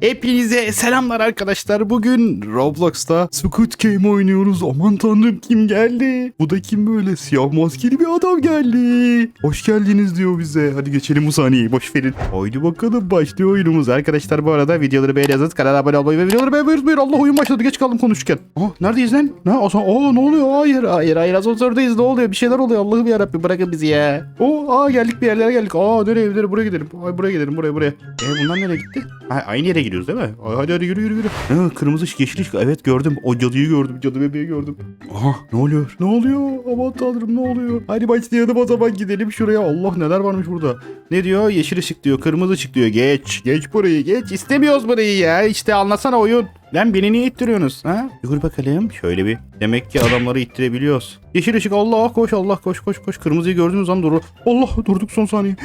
Hepinize selamlar arkadaşlar. Bugün Roblox'ta Squid Game oynuyoruz. Aman tanrım kim geldi? Bu da kim böyle? Siyah maskeli bir adam geldi. Hoş geldiniz diyor bize. Hadi geçelim bu sahneyi. Boş verin. Haydi bakalım başlıyor oyunumuz. Arkadaşlar bu arada videoları beğeniyorsanız kanala abone olmayı ve videoları beğenmeyi unutmayın. Allah oyun başladı. Geç kaldım konuşurken. Aa, neredeyiz lan? Ne? Asa Aa, ne oluyor? Hayır hayır hayır. Asansördeyiz. Ne oluyor? Bir şeyler oluyor. Allah'ım yarabbim bırakın bizi ya. Oo, aa geldik bir yerlere geldik. Aa nereye nereye buraya gidelim. Ay, buraya gidelim buraya buraya. E bunlar nereye gitti? Ha, aynı yere gidiyoruz değil mi? Ay, hadi hadi yürü yürü yürü. Ha, kırmızı ışık yeşil ışık. Evet gördüm. O cadıyı gördüm. Cadı bebeği gördüm. Aha ne oluyor? Ne oluyor? Aman tanrım ne oluyor? Hadi başlayalım o zaman gidelim şuraya. Allah neler varmış burada. Ne diyor? Yeşil ışık diyor. Kırmızı ışık diyor. Geç. Geç burayı geç. İstemiyoruz burayı ya. İşte anlasana oyun. Lan beni niye ittiriyorsunuz? Ha? Yürü bakalım. Şöyle bir. Demek ki adamları ittirebiliyoruz. Yeşil ışık Allah koş Allah koş koş koş. Kırmızıyı gördüğünüz an dur. Allah durduk son saniye.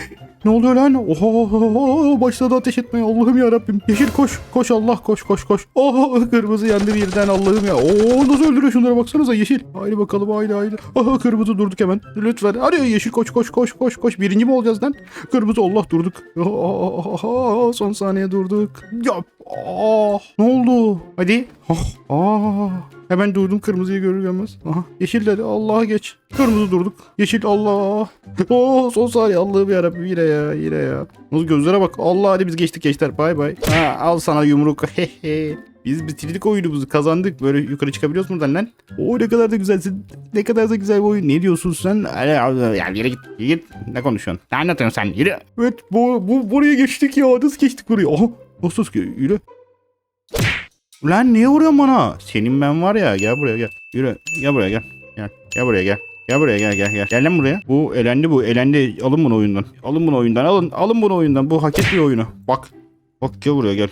Ne oluyor lan? Oha, başladı ateş etmeye. Allah'ım ya Rabbim. Yeşil koş. Koş Allah koş koş koş. Oha kırmızı yandı birden Allah'ım ya. Oo nasıl öldürüyor şunlara baksanıza yeşil. Haydi bakalım haydi haydi. Aha kırmızı durduk hemen. Lütfen. Hadi yeşil koş koş koş koş koş. Birinci mi olacağız lan? Kırmızı Allah durduk. Aa, son saniye durduk. Ya. Aa, ne oldu? Hadi. Ah, aa. Hemen durdum kırmızıyı görür görmez. Aha. Yeşil dedi. Allah'a geç. Kırmızı durduk. Yeşil Allah. Oo son saniye Allah'ım yarabbim yine ya yine ya. Nasıl gözlere bak. Allah hadi biz geçtik gençler. Bay bay. Ha al sana yumruk. Biz bitirdik oyunumuzu kazandık. Böyle yukarı çıkabiliyoruz buradan lan. Oo ne kadar da güzelsin. Ne kadar da güzel bir oyun. Ne diyorsun sen? Ya yürü git. Yürü git. Ne konuşuyorsun? Ne anlatıyorsun sen? Yürü. Evet bu, bu buraya geçtik ya. Nasıl geçtik buraya? Aha. Nasıl ki? Yürü. Lan niye vuruyorsun bana? Senin ben var ya gel buraya gel. Yürü gel buraya gel. Gel, gel buraya gel. Gel buraya gel gel gel. Gel lan buraya. Bu elendi bu elendi. Alın bunu oyundan. Alın bunu oyundan. Alın alın bunu oyundan. Bu hak etmiyor oyunu. Bak. Bak gel buraya gel.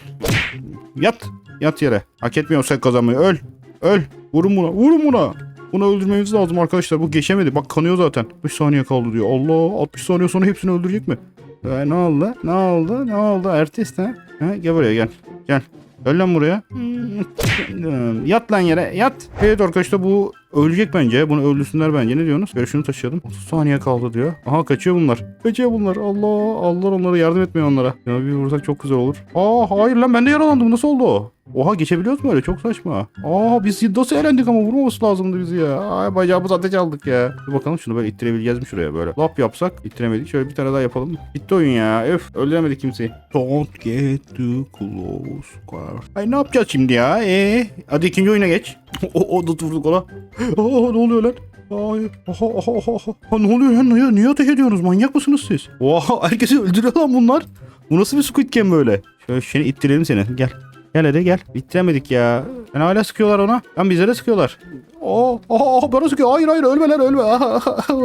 Yat. Yat yere. Hak etmiyor sen kazanmayı. Öl. Öl. Vurun buna. Vurun buna. Bunu öldürmemiz lazım arkadaşlar. Bu geçemedi. Bak kanıyor zaten. 60 saniye kaldı diyor. Allah 60 saniye sonra hepsini öldürecek mi? Ee, ne oldu? Ne oldu? Ne oldu? Ertesi ha? ha? Gel buraya gel. Gel. Gel lan buraya. Yat lan yere yat. Evet arkadaşlar bu ölecek bence. Bunu öldürsünler bence. Ne diyorsunuz? Böyle şunu taşıyalım. 30 saniye kaldı diyor. Aha kaçıyor bunlar. Kaçıyor bunlar. Allah Allah onlara yardım etmiyor onlara. Ya bir vursak çok güzel olur. Aa hayır lan ben de yaralandım. Nasıl oldu o? Oha geçebiliyoruz mu öyle? Çok saçma. Aa biz nasıl eğlendik ama vurmaması lazımdı bizi ya. Ay bacağımız ateş aldık ya. Bir bakalım şunu böyle ittirebileceğiz mi şuraya böyle. Lap yapsak ittiremedik. Şöyle bir tane daha yapalım. Bitti oyun ya. Öf öldüremedik kimseyi. Don't get too close. Ay ne yapacağız şimdi ya? Ee, hadi ikinci oyuna geç. o, o da vurduk ona. Aa ne oluyor lan? Ay, aha, aha, aha, aha. Ha, ne oluyor lan? Niye, niye ateş ediyorsunuz? Manyak mısınız siz? Oha herkesi öldürüyor lan bunlar. Bu nasıl bir Squid Game böyle? Şöyle seni ittirelim seni. Gel. Gel hadi gel. Bitiremedik ya. Yani hala sıkıyorlar ona. Lan bize de sıkıyorlar. Aa, aa, bana sıkıyor. Hayır hayır ölme lan ölme.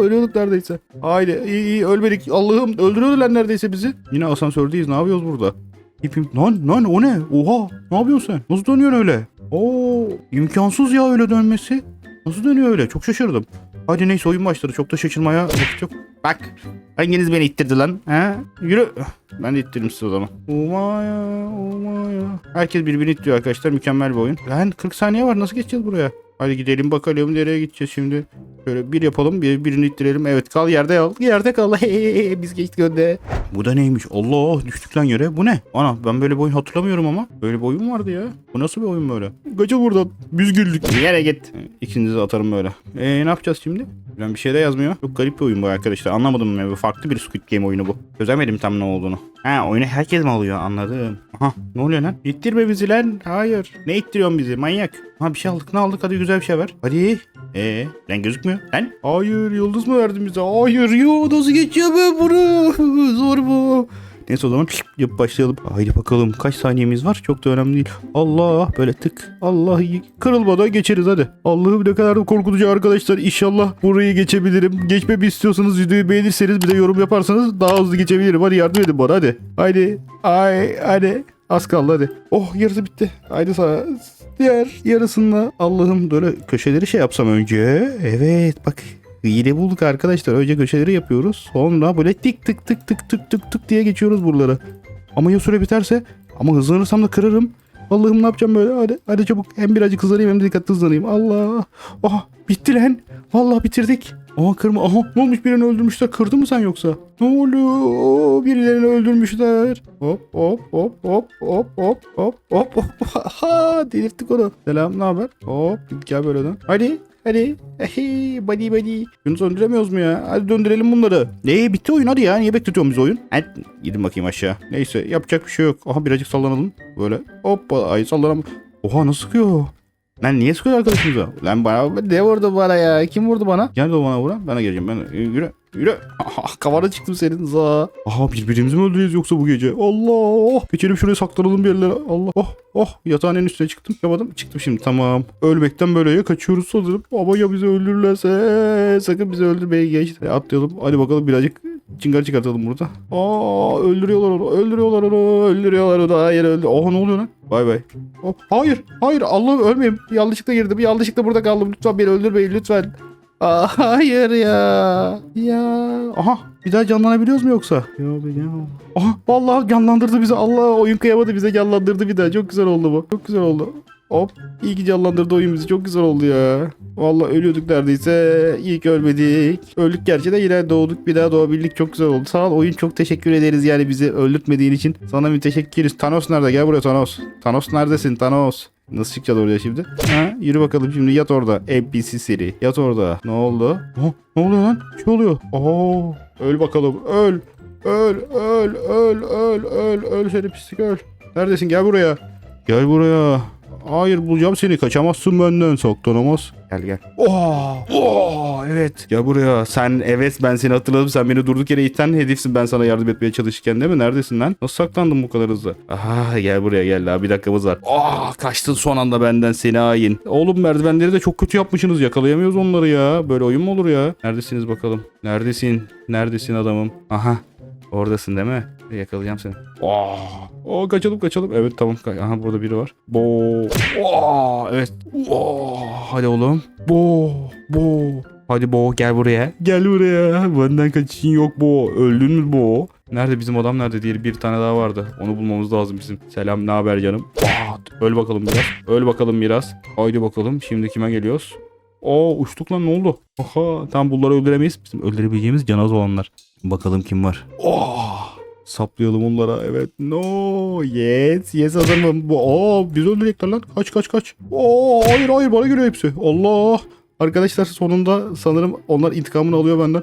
Ölüyorduk neredeyse. Haydi iyi iyi ölmedik. Allah'ım öldürüyorlar neredeyse bizi. Yine asansördeyiz. Ne yapıyoruz burada? İpim. Lan lan o ne? Oha. Ne yapıyorsun sen? Nasıl dönüyorsun öyle? Oo imkansız ya öyle dönmesi. Nasıl dönüyor öyle? Çok şaşırdım. Hadi neyse oyun başladı. Çok da şaşırmaya vakit yok. Bak. Hanginiz beni ittirdi lan? He? Yürü. Ben de ittirdim size o zaman. Umaya, umaya. Herkes birbirini ittiriyor arkadaşlar. Mükemmel bir oyun. Lan 40 saniye var. Nasıl geçeceğiz buraya? Hadi gidelim bakalım nereye gideceğiz şimdi. Şöyle bir yapalım bir, birini ittirelim. Evet kal yerde kal. Yerde kal. Biz geçtik önde. Bu da neymiş? Allah düştük lan yere. Bu ne? Ana ben böyle bir oyun hatırlamıyorum ama. Böyle bir oyun vardı ya. Bu nasıl bir oyun böyle? Kaçın buradan. Biz güldük. Yere git. İkinizi atarım böyle. Eee ne yapacağız şimdi? Ben bir şey de yazmıyor. Çok garip bir oyun bu arkadaşlar. Anlamadım ya. Bu Farklı bir Squid Game oyunu bu. Çözemedim tam ne olduğunu. Ha oyunu herkes mi alıyor? Anladım. Aha ne oluyor lan? İttirme bizi lan. Hayır. Ne ittiriyorsun bizi? Manyak. Ha bir şey aldık. Ne aldık? Hadi güzel bir şey ver. Hadi. Ee, lan gözükmüyor. Lan. Hayır yıldız mı verdin bize? Hayır nasıl geçiyor ben bunu? Zor bu. Neyse o zaman yapıp başlayalım. Haydi bakalım kaç saniyemiz var? Çok da önemli değil. Allah böyle tık. Allah kırılmadan geçeriz hadi. Allah'ım ne kadar da korkutucu arkadaşlar. İnşallah burayı geçebilirim. Geçmemi istiyorsanız videoyu beğenirseniz bir de yorum yaparsanız daha hızlı geçebilirim. Hadi yardım edin bana hadi. Haydi. Ay hadi. Az kaldı hadi. Oh yarısı bitti. Haydi sana. Diğer yarısında Allah'ım böyle köşeleri şey yapsam önce. Evet bak Hile bulduk arkadaşlar. Önce köşeleri yapıyoruz. Sonra böyle tık tık tık tık tık tık tık diye geçiyoruz buraları. Ama ya süre biterse? Ama hızlanırsam da kırarım. Allah'ım ne yapacağım böyle? Hadi, hadi çabuk. Hem birazcık hızlanayım hem de dikkatli hızlanayım. Allah. Oh bitti lan. Vallahi bitirdik. Aha kırma. Aha ne olmuş birini öldürmüşler. Kırdı mı sen yoksa? Ne oluyor? Birilerini öldürmüşler. Hop hop hop hop hop hop hop hop hop. Ha delirttik onu. Selam ne haber? Hop gel böyle dön. Hadi hadi. Hey buddy buddy. Bunu söndüremiyoruz mu ya? Hadi döndürelim bunları. Ne bitti oyun hadi ya. Niye bekletiyorsun biz oyun? Hadi gidin bakayım aşağı. Neyse yapacak bir şey yok. Aha birazcık sallanalım. Böyle hoppa ay sallanalım. Oha nasıl sıkıyor? Lan niye sıkıyor arkadaşımıza? Lan bana ne vurdu bana ya? Kim vurdu bana? Gel de bana vuran. De geleceğim. Ben yürü. Yürü. Ah, kafana çıktım senin za. Aha birbirimizi mi öldüreceğiz yoksa bu gece? Allah. Geçelim şuraya saklanalım bir yerlere. Allah. Oh oh yatağın üstüne çıktım. Yapmadım. Çıktım şimdi tamam. Ölmekten böyleye kaçıyoruz sanırım. Ama ya bizi öldürürlerse sakın bizi öldürmeye geç. Atlayalım. Hadi bakalım birazcık çıngar çıkartalım burada. Aa öldürüyorlar onu. Öldürüyorlar onu. Öldürüyorlar onu. Hayır öldü. Oh ne oluyor lan? Bay bay. Oh, hayır. Hayır. Allah'ım ölmeyeyim. Yanlışlıkla girdim. Yanlışlıkla burada kaldım. Lütfen beni öldürmeyin. Lütfen. Aa, hayır ya. Ya. Aha bir daha canlanabiliyoruz mu yoksa? Ya ya. Aha vallahi canlandırdı bizi. Allah oyun kıyamadı bize canlandırdı bir daha. Çok güzel oldu bu. Çok güzel oldu. Hop. İyi ki canlandırdı oyun bizi. Çok güzel oldu ya. Vallahi ölüyorduk neredeyse. İyi ki ölmedik. Öldük gerçi de yine doğduk. Bir daha doğabildik. Çok güzel oldu. Sağ ol oyun çok teşekkür ederiz yani bizi öldürtmediğin için. Sana bir teşekkürüz. Thanos nerede? Gel buraya Thanos. Thanos neredesin Thanos? Nasıl çıkacağız oraya şimdi? Ha, yürü bakalım şimdi yat orada. NPC seri. Yat orada. Ne oldu? Oh, ne oluyor lan? Şey oluyor. Oo, öl bakalım. Öl. Öl, öl, öl, öl, öl, öl seni pislik öl. Neredesin? Gel buraya. Gel buraya. Hayır bulacağım seni. Kaçamazsın benden. Saklanamaz. Gel gel. Oo, oo, evet. Gel buraya. Sen evet ben seni hatırladım. Sen beni durduk yere iten hedefsin ben sana yardım etmeye çalışırken değil mi? Neredesin lan? Nasıl saklandın bu kadar hızlı? Aha gel buraya gel daha bir dakikamız var. Aa kaçtın son anda benden seni hain. Oğlum merdivenleri de çok kötü yapmışsınız. Yakalayamıyoruz onları ya. Böyle oyun mu olur ya? Neredesiniz bakalım? Neredesin? Neredesin adamım? Aha. Oradasın değil mi? Yakalayacağım seni. Aa, aa kaçalım kaçalım. Evet tamam. Aha burada biri var. Bo. Aa, evet. Oo, hadi oğlum. Bo. Bo. Hadi Bo gel buraya. Gel buraya. Benden kaçışın yok Bo. Öldün mü Bo? Nerede bizim adam nerede diye bir tane daha vardı. Onu bulmamız lazım bizim. Selam ne haber canım? Pat. Öl bakalım biraz. Öl bakalım biraz. Haydi bakalım. Şimdi kime geliyoruz? Oo uçtuk lan ne oldu? Aha tam bunları öldüremeyiz. Bizim öldürebileceğimiz canaz olanlar. Bakalım kim var. Oh! Saplayalım onlara evet. No yes yes adamım. Bu aa biz öldürecekler lan. Kaç kaç kaç. Oo hayır hayır bana geliyor hepsi. Allah. Arkadaşlar sonunda sanırım onlar intikamını alıyor benden.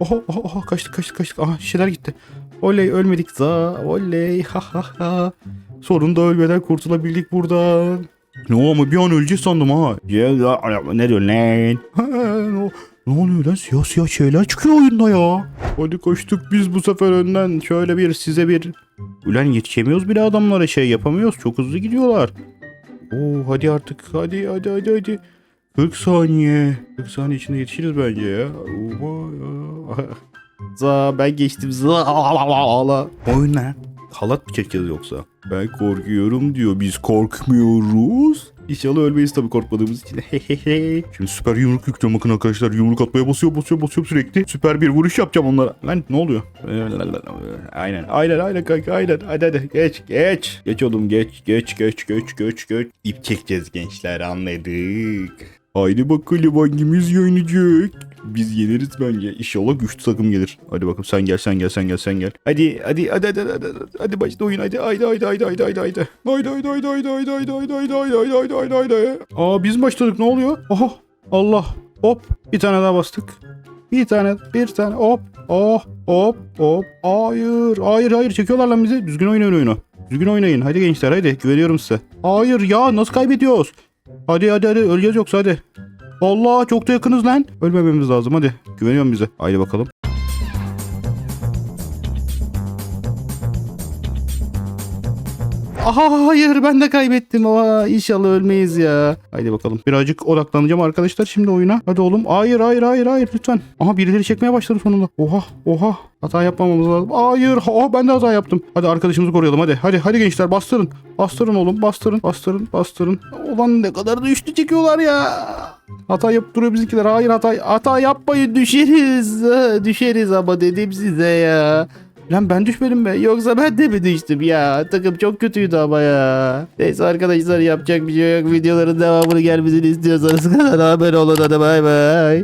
Oha oha oha kaçtık kaçtık kaçtık. Aha şişeler gitti. Oley ölmedik za. Oley ha ha ha. Sonunda ölmeden kurtulabildik buradan. Ne o ama bir an öleceğiz sandım ha. Ne diyorsun lan? Ne, ne oluyor lan? Siyah siyah şeyler çıkıyor oyunda ya. Hadi koştuk biz bu sefer önden. Şöyle bir size bir... Ulan yetişemiyoruz bile adamlara şey yapamıyoruz. Çok hızlı gidiyorlar. Oo hadi artık. Hadi hadi hadi hadi. 40 saniye. 40 saniye içinde yetişiriz bence ya. Oha ya. Za ben geçtim. Za. Oyun lan. Halat mı çekeceğiz yoksa? Ben korkuyorum diyor. Biz korkmuyoruz. İnşallah ölmeyiz tabii korkmadığımız için. Şimdi süper yumruk yüklüyorum bakın arkadaşlar. Yumruk atmaya basıyor basıyor basıyor sürekli. Süper bir vuruş yapacağım onlara. Lan ne oluyor? Aynen aynen aynen kanka aynen. Hadi hadi geç geç. Geç oğlum geç geç geç geç geç geç. İp çekeceğiz gençler anladık. Haydi bakalım hangimiz yenecek? Biz yeneriz bence. İnşallah güçlü takım gelir. Hadi bakalım sen gel sen gel sen gel sen gel. Hadi hadi hadi hadi hadi hadi, hadi başla oyun hadi haydi haydi haydi haydi haydi haydi. Haydi haydi haydi haydi haydi haydi haydi haydi haydi haydi haydi haydi. Aa biz başladık ne oluyor? Aha Allah hop bir tane daha bastık. Bir tane bir tane hop oh hop hop hayır hayır hayır çekiyorlar lan bizi düzgün oynayın oyunu. Düzgün oynayın hadi gençler hadi güveniyorum size. Hayır ya nasıl kaybediyoruz? Hadi hadi hadi öleceğiz yoksa hadi. Allah çok da yakınız lan. Ölmememiz lazım hadi. Güveniyorum bize. Haydi bakalım. Aha hayır ben de kaybettim. Aa, inşallah ölmeyiz ya. Haydi bakalım. Birazcık odaklanacağım arkadaşlar şimdi oyuna. Hadi oğlum. Hayır hayır hayır hayır lütfen. Aha birileri çekmeye başladı sonunda. Oha oha. Hata yapmamamız lazım. Hayır. Oh ben de hata yaptım. Hadi arkadaşımızı koruyalım hadi. Hadi hadi gençler bastırın. Bastırın oğlum bastırın. Bastırın bastırın. Ulan ne kadar da çekiyorlar ya. Hata yapıp duruyor bizimkiler. Hayır hata, hata yapmayın düşeriz. Düşeriz ama dedim size ya. Lan ben düşmedim be. Yoksa ben de mi düştüm ya? Takım çok kötüydü ama ya. Neyse arkadaşlar yapacak bir şey yok. Videoların devamını gelmesini istiyorsanız kanala abone olun hadi bay bay.